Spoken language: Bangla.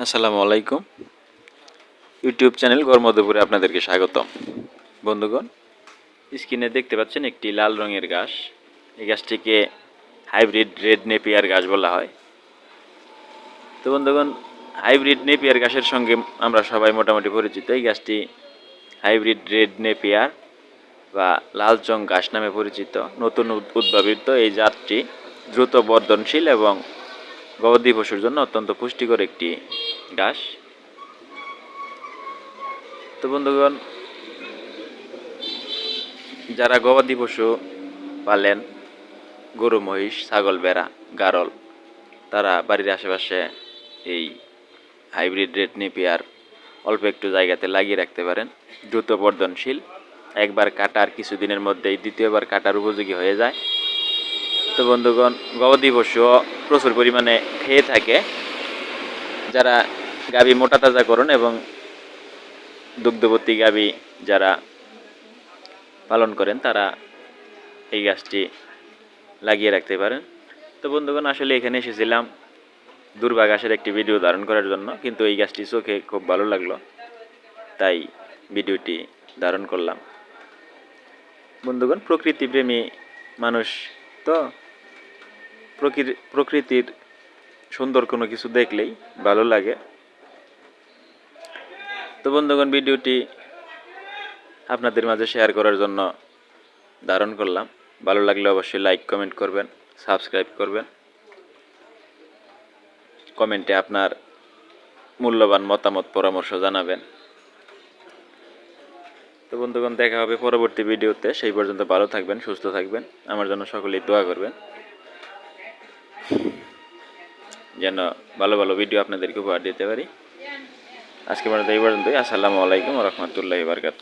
আসসালামু আলাইকুম। ইউটিউব চ্যানেল গর্মদপুরে আপনাদেরকে স্বাগতম। বন্ধুগণ, স্ক্রিনে দেখতে পাচ্ছেন একটি লাল রঙের গাছ এই গাছটিকে হাইব্রিড রেড নেপিয়ার গাছ বলা হয়। তো বন্ধুগণ, হাইব্রিড নেপিয়ার গাছের সঙ্গে আমরা সবাই মোটামুটি পরিচিত। এই গাছটি হাইব্রিড রেড নেপিয়ার বা লাল চং ঘাস নামে পরিচিত। নতুন উদ- উদ্ভাবিত এই জাতটি দ্রুত বর্ধনশীল এবং গবাদি পশুর জন্য অত্যন্ত পুষ্টিকর একটি ঘাস তো বন্ধুগণ, যারা গবাদি পশু পালেন, গরু, মহিষ, ছাগল বেড়া গারল, তারা বাড়ির আশেপাশে এই হাইব্রিড রেড নেপিয়ার অল্প একটু জায়গাতে লাগিয়ে রাখতে পারেন। দ্রুত বর্ধনশীল। একবার কাটার কিছুদিনের মধ্যেই দ্বিতীয়বার কাটার উপযোগী হয়ে যায়। তো বন্ধুগণ, গবাদি পশুও প্রচুর পরিমাণে খেয়ে থাকে। যারা গাভী মোটা তাজা করুন এবং দুগ্ধবতী গাভী যারা পালন করেন, তারা এই গাছটি লাগিয়ে রাখতে পারেন। তো বন্ধুগণ, আসলে এখানে এসেছিলাম দুর্বা ঘাসের একটি ভিডিও ধারণ করার জন্য, কিন্তু এই গাছটি চোখে খুব ভালো লাগল, তাই ভিডিওটি ধারণ করলাম। বন্ধুগণ, প্রকৃতিপ্রেমী মানুষ তো প্রকৃতি প্রকৃতির সুন্দর কোনো কিছু দেখলেই ভালো লাগে। তো বন্ধুগণ, ভিডিওটি আপনাদের মাঝে শেয়ার করার জন্য ধারণ করলাম। ভালো লাগলে অবশ্যই লাইক কমেন্ট করবেন সাবস্ক্রাইব করবেন। কমেন্টে আপনার মূল্যবান মতামত, পরামর্শ জানাবেন। তো বন্ধুগণ, দেখা হবে পরবর্তী ভিডিওতে। সেই পর্যন্ত ভালো থাকবেন, সুস্থ থাকবেন। আমার জন্য সকলেই দোয়া করবেন। যেন ভালো ভালো ভিডিও আপনাদেরকে উপহার দিতে পারি। আজকে পর্যন্ত এই পর্যন্তই। আসসালামু আলাইকুম রহমতুল্লাহ বারকাত